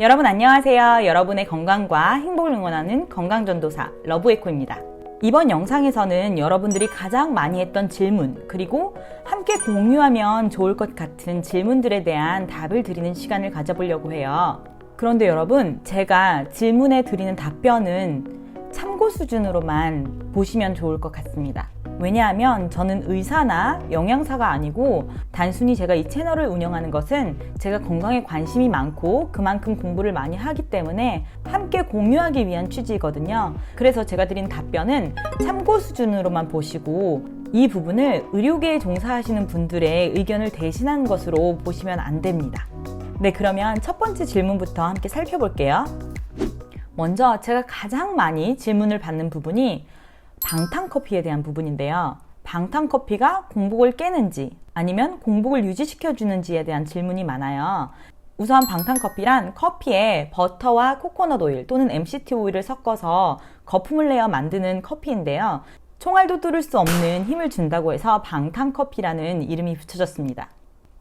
여러분 안녕하세요. 여러분의 건강과 행복을 응원하는 건강전도사 러브에코입니다. 이번 영상에서는 여러분들이 가장 많이 했던 질문, 그리고 함께 공유하면 좋을 것 같은 질문들에 대한 답을 드리는 시간을 가져보려고 해요. 그런데 여러분, 제가 질문에 드리는 답변은 참고 수준으로만 보시면 좋을 것 같습니다. 왜냐하면 저는 의사나 영양사가 아니고 단순히 제가 이 채널을 운영하는 것은 제가 건강에 관심이 많고 그만큼 공부를 많이 하기 때문에 함께 공유하기 위한 취지이거든요. 그래서 제가 드린 답변은 참고 수준으로만 보시고 이 부분을 의료계에 종사하시는 분들의 의견을 대신한 것으로 보시면 안 됩니다. 네, 그러면 첫 번째 질문부터 함께 살펴볼게요. 먼저 제가 가장 많이 질문을 받는 부분이 방탄커피에 대한 부분인데요. 방탄커피가 공복을 깨는지 아니면 공복을 유지시켜주는지에 대한 질문이 많아요. 우선 방탄커피란 커피에 버터와 코코넛 오일 또는 MCT 오일을 섞어서 거품을 내어 만드는 커피인데요. 총알도 뚫을 수 없는 힘을 준다고 해서 방탄커피라는 이름이 붙여졌습니다.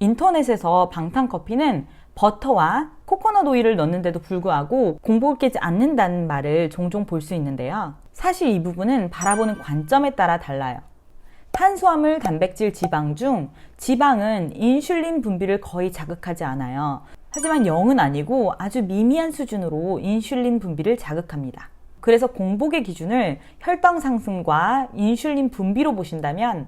인터넷에서 방탄커피는 버터와 코코넛 오일을 넣는데도 불구하고 공복을 깨지 않는다는 말을 종종 볼 수 있는데요. 사실 이 부분은 바라보는 관점에 따라 달라요. 탄수화물, 단백질, 지방 중 지방은 인슐린 분비를 거의 자극하지 않아요. 하지만 영은 아니고 아주 미미한 수준으로 인슐린 분비를 자극합니다. 그래서 공복의 기준을 혈당 상승과 인슐린 분비로 보신다면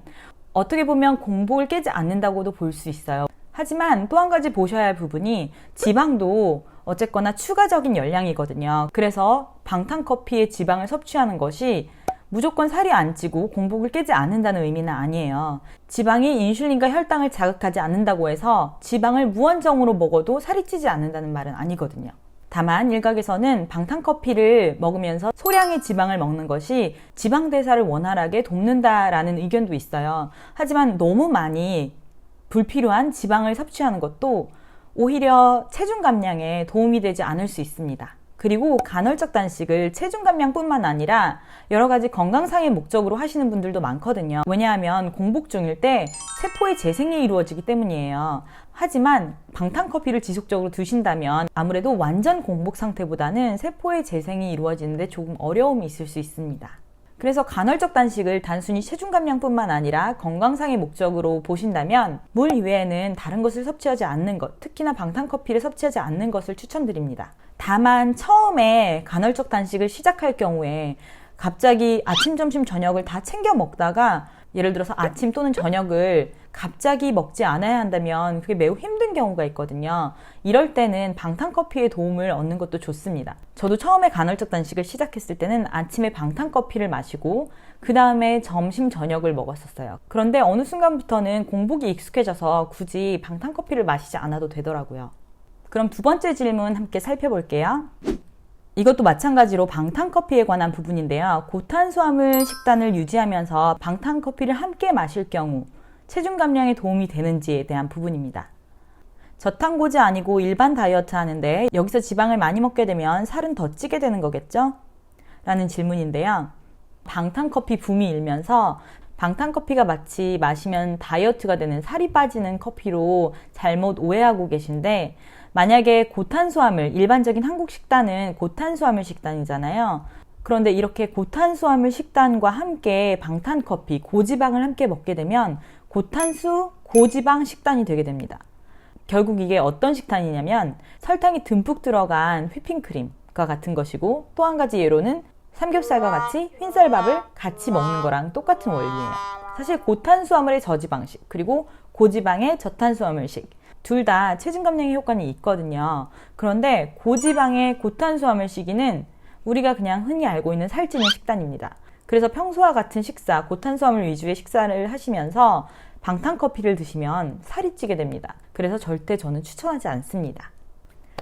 어떻게 보면 공복을 깨지 않는다고도 볼 수 있어요. 하지만 또 한 가지 보셔야 할 부분이 지방도 어쨌거나 추가적인 열량이거든요. 그래서 방탄 커피의 지방을 섭취하는 것이 무조건 살이 안 찌고 공복을 깨지 않는다는 의미는 아니에요. 지방이 인슐린과 혈당을 자극하지 않는다고 해서 지방을 무한정으로 먹어도 살이 찌지 않는다는 말은 아니거든요. 다만 일각에서는 방탄커피를 먹으면서 소량의 지방을 먹는 것이 지방 대사를 원활하게 돕는다라는 의견도 있어요. 하지만 너무 많이 불필요한 지방을 섭취하는 것도 오히려 체중 감량에 도움이 되지 않을 수 있습니다. 그리고 간헐적 단식을 체중 감량뿐만 아니라 여러 가지 건강상의 목적으로 하시는 분들도 많거든요. 왜냐하면 공복 중일 때 세포의 재생이 이루어지기 때문이에요. 하지만 방탄 커피를 지속적으로 드신다면 아무래도 완전 공복 상태보다는 세포의 재생이 이루어지는데 조금 어려움이 있을 수 있습니다. 그래서 간헐적 단식을 단순히 체중 감량뿐만 아니라 건강상의 목적으로 보신다면 물 이외에는 다른 것을 섭취하지 않는 것, 특히나 방탄커피를 섭취하지 않는 것을 추천드립니다. 다만 처음에 간헐적 단식을 시작할 경우에 갑자기 아침, 점심, 저녁을 다 챙겨 먹다가 예를 들어서 아침 또는 저녁을 갑자기 먹지 않아야 한다면 그게 매우 힘든 경우가 있거든요. 이럴 때는 방탄커피의 도움을 얻는 것도 좋습니다. 저도 처음에 간헐적 단식을 시작했을 때는 아침에 방탄커피를 마시고 그 다음에 점심 저녁을 먹었었어요. 그런데 어느 순간부터는 공복이 익숙해져서 굳이 방탄커피를 마시지 않아도 되더라고요. 그럼 두 번째 질문 함께 살펴볼게요. 이것도 마찬가지로 방탄커피에 관한 부분인데요. 고탄수화물 식단을 유지하면서 방탄커피를 함께 마실 경우 체중 감량에 도움이 되는지에 대한 부분입니다. 저탄고지 아니고 일반 다이어트 하는데 여기서 지방을 많이 먹게 되면 살은 더 찌게 되는 거겠죠? 라는 질문인데요. 방탄커피 붐이 일면서 방탄커피가 마치 마시면 다이어트가 되는 살이 빠지는 커피로 잘못 오해하고 계신데 만약에 고탄수화물, 일반적인 한국 식단은 고탄수화물 식단이잖아요. 그런데 이렇게 고탄수화물 식단과 함께 방탄커피, 고지방을 함께 먹게 되면 고탄수, 고지방 식단이 되게 됩니다. 결국 이게 어떤 식단이냐면 설탕이 듬뿍 들어간 휘핑크림과 같은 것이고 또 한 가지 예로는 삼겹살과 같이 흰쌀밥을 같이 먹는 거랑 똑같은 원리예요. 사실 고탄수화물의 저지방식 그리고 고지방의 저탄수화물식 둘 다 체중 감량의 효과는 있거든요. 그런데 고지방의 고탄수화물 시기는 우리가 그냥 흔히 알고 있는 살찌는 식단입니다. 그래서 평소와 같은 식사, 고탄수화물 위주의 식사를 하시면서 방탄커피를 드시면 살이 찌게 됩니다. 그래서 절대 저는 추천하지 않습니다.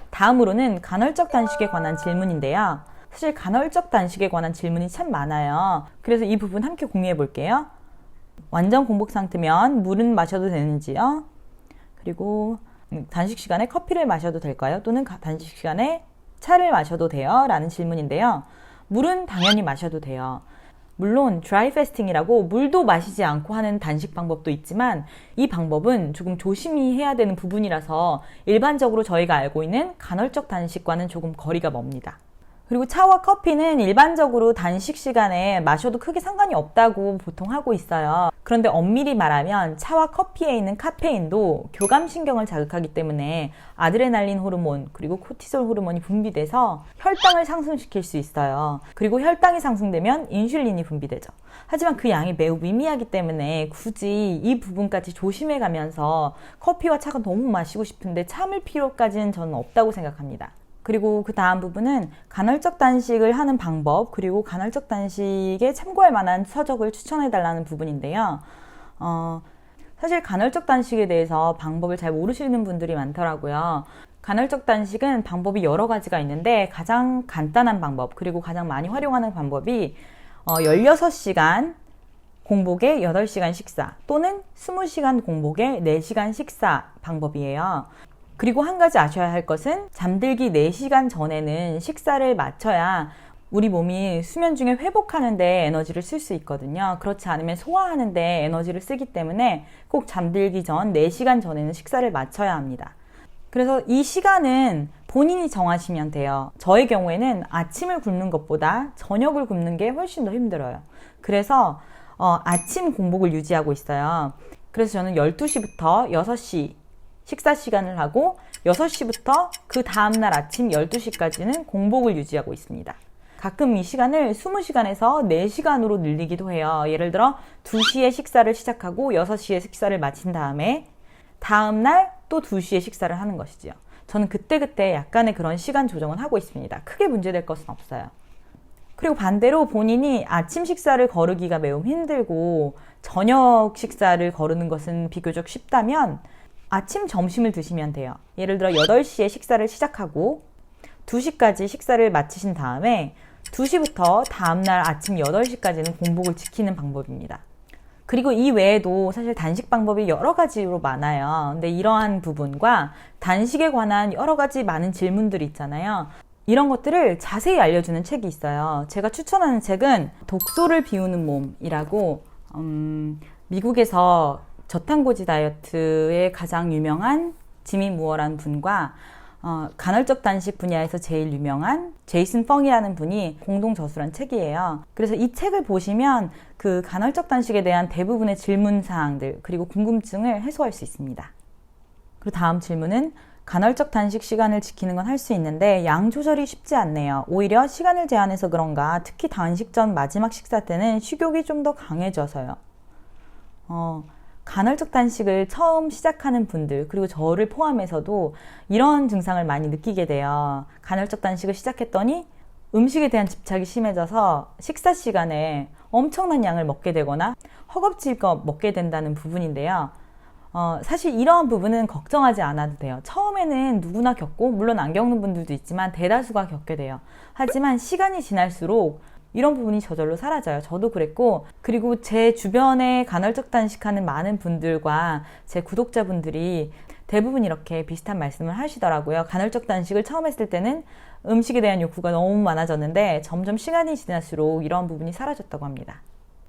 다음으로는 간헐적 단식에 관한 질문인데요. 사실 간헐적 단식에 관한 질문이 참 많아요. 그래서 이 부분 함께 공유해 볼게요. 완전 공복 상태면 물은 마셔도 되는지요? 그리고 단식 시간에 커피를 마셔도 될까요? 또는 단식 시간에 차를 마셔도 돼요? 라는 질문인데요. 물은 당연히 마셔도 돼요. 물론 드라이 패스팅이라고 물도 마시지 않고 하는 단식 방법도 있지만 이 방법은 조금 조심히 해야 되는 부분이라서 일반적으로 저희가 알고 있는 간헐적 단식과는 조금 거리가 멉니다. 그리고 차와 커피는 일반적으로 단식 시간에 마셔도 크게 상관이 없다고 보통 하고 있어요. 그런데 엄밀히 말하면 차와 커피에 있는 카페인도 교감신경을 자극하기 때문에 아드레날린 호르몬 그리고 코티솔 호르몬이 분비돼서 혈당을 상승시킬 수 있어요. 그리고 혈당이 상승되면 인슐린이 분비되죠. 하지만 그 양이 매우 미미하기 때문에 굳이 이 부분까지 조심해 가면서 커피와 차가 너무 마시고 싶은데 참을 필요까지는 저는 없다고 생각합니다. 그리고 그 다음 부분은 간헐적 단식을 하는 방법, 그리고 간헐적 단식에 참고할 만한 서적을 추천해 달라는 부분인데요. 어, 사실 간헐적 단식에 대해서 방법을 잘 모르시는 분들이 많더라고요. 간헐적 단식은 방법이 여러 가지가 있는데 가장 간단한 방법, 그리고 가장 많이 활용하는 방법이 어, 16시간 공복에 8시간 식사 또는 20시간 공복에 4시간 식사 방법이에요. 그리고 한 가지 아셔야 할 것은 잠들기 4시간 전에는 식사를 마쳐야 우리 몸이 수면 중에 회복하는데 에너지를 쓸 수 있거든요. 그렇지 않으면 소화하는데 에너지를 쓰기 때문에 꼭 잠들기 전 4시간 전에는 식사를 마쳐야 합니다. 그래서 이 시간은 본인이 정하시면 돼요. 저의 경우에는 아침을 굶는 것보다 저녁을 굶는 게 훨씬 더 힘들어요. 그래서 어, 아침 공복을 유지하고 있어요. 그래서 저는 12시부터 6시 식사 시간을 하고 6시부터 그 다음날 아침 12시까지는 공복을 유지하고 있습니다. 가끔 이 시간을 20시간에서 4시간으로 늘리기도 해요. 예를 들어 2시에 식사를 시작하고 6시에 식사를 마친 다음에 다음날 또 2시에 식사를 하는 것이지요. 저는 그때그때 약간의 그런 시간 조정은 하고 있습니다. 크게 문제될 것은 없어요. 그리고 반대로 본인이 아침 식사를 거르기가 매우 힘들고 저녁 식사를 거르는 것은 비교적 쉽다면 아침, 점심을 드시면 돼요. 예를 들어 8시에 식사를 시작하고 2시까지 식사를 마치신 다음에 2시부터 다음날 아침 8시까지는 공복을 지키는 방법입니다. 그리고 이 외에도 사실 단식 방법이 여러 가지로 많아요. 근데 이러한 부분과 단식에 관한 여러 가지 많은 질문들이 있잖아요. 이런 것들을 자세히 알려주는 책이 있어요. 제가 추천하는 책은 독소를 비우는 몸이라고, 음, 미국에서 저탄고지 다이어트의 가장 유명한 지미 무어라는 분과 어, 간헐적 단식 분야에서 제일 유명한 제이슨 펑이라는 분이 공동 저술한 책이에요. 그래서 이 책을 보시면 그 간헐적 단식에 대한 대부분의 질문 사항들 그리고 궁금증을 해소할 수 있습니다. 그리고 다음 질문은 간헐적 단식 시간을 지키는 건 할 수 있는데 양 조절이 쉽지 않네요. 오히려 시간을 제한해서 그런가 특히 단식 전 마지막 식사 때는 식욕이 좀 더 강해져서요. 어, 간헐적 단식을 처음 시작하는 분들 그리고 저를 포함해서도 이런 증상을 많이 느끼게 돼요. 간헐적 단식을 시작했더니 음식에 대한 집착이 심해져서 식사 시간에 엄청난 양을 먹게 되거나 허겁지겁 먹게 된다는 부분인데요. 어, 사실 이러한 부분은 걱정하지 않아도 돼요. 처음에는 누구나 겪고, 물론 안 겪는 분들도 있지만 대다수가 겪게 돼요. 하지만 시간이 지날수록 이런 부분이 저절로 사라져요. 저도 그랬고, 그리고 제 주변에 간헐적 단식하는 많은 분들과 제 구독자분들이 대부분 이렇게 비슷한 말씀을 하시더라고요. 간헐적 단식을 처음 했을 때는 음식에 대한 욕구가 너무 많아졌는데 점점 시간이 지날수록 이런 부분이 사라졌다고 합니다.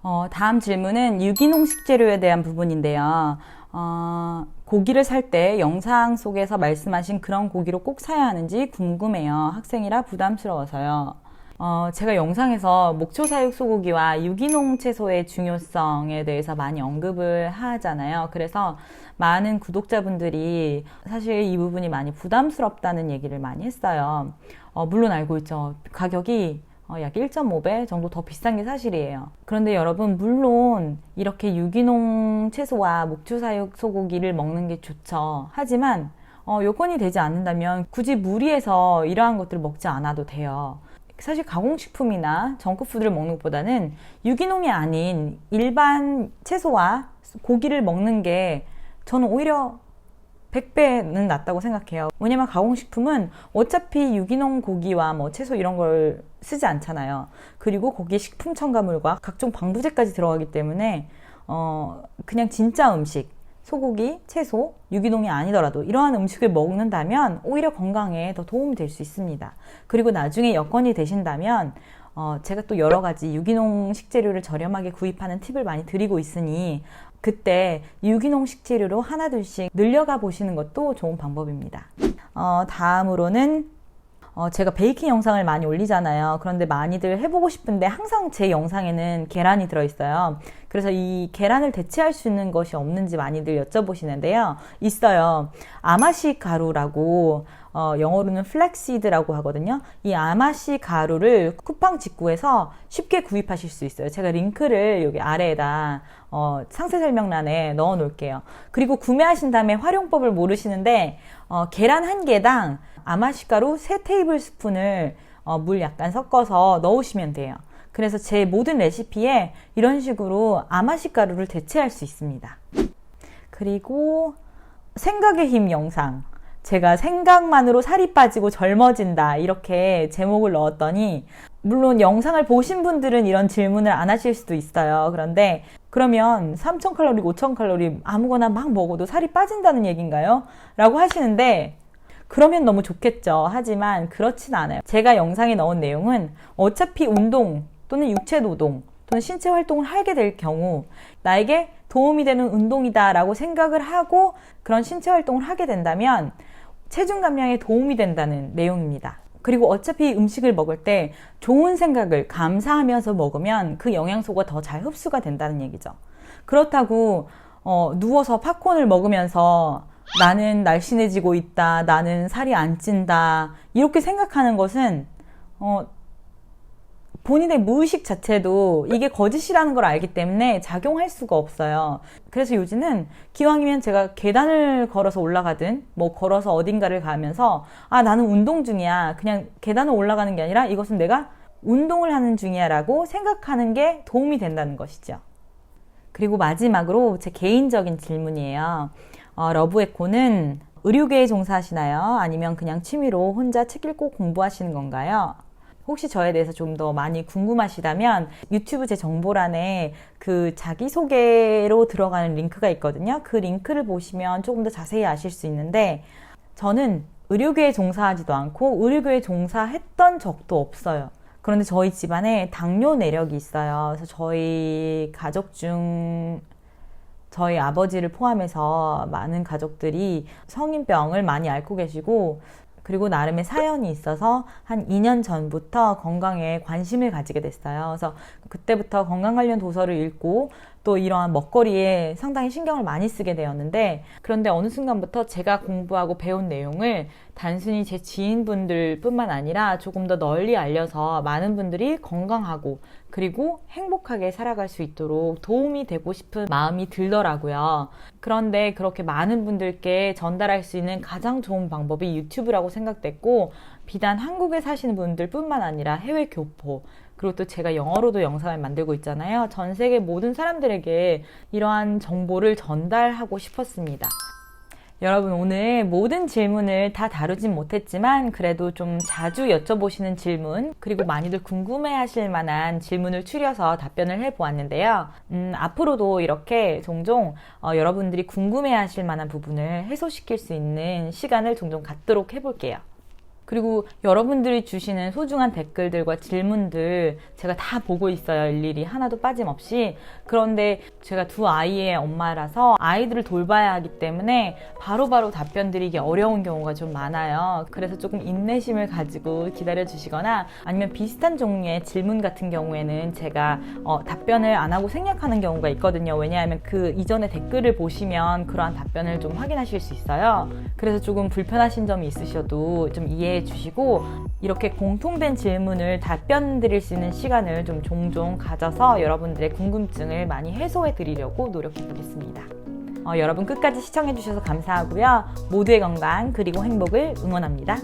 어, 다음 질문은 유기농 식재료에 대한 부분인데요. 어, 고기를 살 때 영상 속에서 말씀하신 그런 고기로 꼭 사야 하는지 궁금해요. 학생이라 부담스러워서요. 어, 제가 영상에서 목초 사육 소고기와 유기농 채소의 중요성에 대해서 많이 언급을 하잖아요. 그래서 많은 구독자분들이 사실 이 부분이 많이 부담스럽다는 얘기를 많이 했어요. 어, 물론 알고 있죠. 가격이 어, 약 1.5배 정도 더 비싼 게 사실이에요. 그런데 여러분, 물론 이렇게 유기농 채소와 목초 사육 소고기를 먹는 게 좋죠. 하지만 어, 요건이 되지 않는다면 굳이 무리해서 이러한 것들을 먹지 않아도 돼요. 사실 가공식품이나 정크푸드를 먹는 것보다는 유기농이 아닌 일반 채소와 고기를 먹는 게 저는 오히려 100배는 낫다고 생각해요. 왜냐면 가공식품은 어차피 유기농 고기와 뭐 채소 이런 걸 쓰지 않잖아요. 그리고 거기에 식품 첨가물과 각종 방부제까지 들어가기 때문에 어 그냥 진짜 음식 소고기, 채소, 유기농이 아니더라도 이러한 음식을 먹는다면 오히려 건강에 더 도움이 될 수 있습니다. 그리고 나중에 여건이 되신다면 어, 제가 또 여러 가지 유기농 식재료를 저렴하게 구입하는 팁을 많이 드리고 있으니 그때 유기농 식재료로 하나둘씩 늘려가 보시는 것도 좋은 방법입니다. 어, 다음으로는 어, 제가 베이킹 영상을 많이 올리잖아요. 그런데 많이들 해보고 싶은데 항상 제 영상에는 계란이 들어있어요. 그래서 이 계란을 대체할 수 있는 것이 없는지 많이들 여쭤보시는데요. 있어요. 아마시 가루라고 어, 영어로는 플렉시드라고 하거든요. 이 아마시 가루를 쿠팡 직구에서 쉽게 구입하실 수 있어요. 제가 링크를 여기 아래에다 어, 상세 설명란에 넣어 놓을게요. 그리고 구매하신 다음에 활용법을 모르시는데 어, 계란 한 개당 아마시가루 3 테이블 스푼을 어, 물 약간 섞어서 넣으시면 돼요. 그래서 제 모든 레시피에 이런 식으로 아마시가루를 대체할 수 있습니다. 그리고 생각의 힘 영상. 제가 생각만으로 살이 빠지고 젊어진다. 이렇게 제목을 넣었더니, 물론 영상을 보신 분들은 이런 질문을 안 하실 수도 있어요. 그런데, 그러면 3,000칼로리, 5,000칼로리 아무거나 막 먹어도 살이 빠진다는 얘기인가요? 라고 하시는데, 그러면 너무 좋겠죠. 하지만 그렇진 않아요. 제가 영상에 넣은 내용은 어차피 운동 또는 육체 노동 또는 신체 활동을 하게 될 경우 나에게 도움이 되는 운동이다라고 생각을 하고 그런 신체 활동을 하게 된다면 체중 감량에 도움이 된다는 내용입니다. 그리고 어차피 음식을 먹을 때 좋은 생각을 감사하면서 먹으면 그 영양소가 더 잘 흡수가 된다는 얘기죠. 그렇다고 어, 누워서 팝콘을 먹으면서 나는 날씬해지고 있다, 나는 살이 안 찐다, 이렇게 생각하는 것은, 어, 본인의 무의식 자체도 이게 거짓이라는 걸 알기 때문에 작용할 수가 없어요. 그래서 요즘은 기왕이면 제가 계단을 걸어서 올라가든 뭐 걸어서 어딘가를 가면서 아 나는 운동 중이야. 그냥 계단을 올라가는 게 아니라 이것은 내가 운동을 하는 중이야라고 생각하는 게 도움이 된다는 것이죠. 그리고 마지막으로 제 개인적인 질문이에요. 어, 러브에코는 의료계에 종사하시나요? 아니면 그냥 취미로 혼자 책 읽고 공부하시는 건가요? 혹시 저에 대해서 좀 더 많이 궁금하시다면 유튜브 제 정보란에 그 자기소개로 들어가는 링크가 있거든요. 그 링크를 보시면 조금 더 자세히 아실 수 있는데 저는 의료계에 종사하지도 않고 의료계에 종사했던 적도 없어요. 그런데 저희 집안에 당뇨 내력이 있어요. 그래서 저희 가족 중 저희 아버지를 포함해서 많은 가족들이 성인병을 많이 앓고 계시고 그리고 나름의 사연이 있어서 한 2년 전부터 건강에 관심을 가지게 됐어요. 그래서 그때부터 건강 관련 도서를 읽고 또 이러한 먹거리에 상당히 신경을 많이 쓰게 되었는데 그런데 어느 순간부터 제가 공부하고 배운 내용을 단순히 제 지인분들 뿐만 아니라 조금 더 널리 알려서 많은 분들이 건강하고 그리고 행복하게 살아갈 수 있도록 도움이 되고 싶은 마음이 들더라고요. 그런데 그렇게 많은 분들께 전달할 수 있는 가장 좋은 방법이 유튜브라고 생각됐고 비단 한국에 사시는 분들 뿐만 아니라 해외 교포 그리고 또 제가 영어로도 영상을 만들고 있잖아요. 전 세계 모든 사람들에게 이러한 정보를 전달하고 싶었습니다. 여러분 오늘 모든 질문을 다 다루진 못했지만 그래도 좀 자주 여쭤보시는 질문 그리고 많이들 궁금해 하실 만한 질문을 추려서 답변을 해 보았는데요. 음, 앞으로도 이렇게 종종 어, 여러분들이 궁금해 하실 만한 부분을 해소시킬 수 있는 시간을 종종 갖도록 해볼게요. 그리고 여러분들이 주시는 소중한 댓글들과 질문들 제가 다 보고 있어요. 일일이 하나도 빠짐없이. 그런데 제가 두 아이의 엄마라서 아이들을 돌봐야 하기 때문에 바로바로 바로 답변 드리기 어려운 경우가 좀 많아요. 그래서 조금 인내심을 가지고 기다려 주시거나 아니면 비슷한 종류의 질문 같은 경우에는 제가 어, 답변을 안 하고 생략하는 경우가 있거든요. 왜냐하면 그 이전에 댓글을 보시면 그러한 답변을 좀 확인하실 수 있어요. 그래서 조금 불편하신 점이 있으셔도 좀 이해 해 주시고 이렇게 공통된 질문을 답변 드릴 수 있는 시간을 좀 종종 가져서 여러분들의 궁금증을 많이 해소해 드리려고 노력해 보겠습니다. 어, 여러분 끝까지 시청해 주셔서 감사하고요. 모두의 건강 그리고 행복을 응원합니다.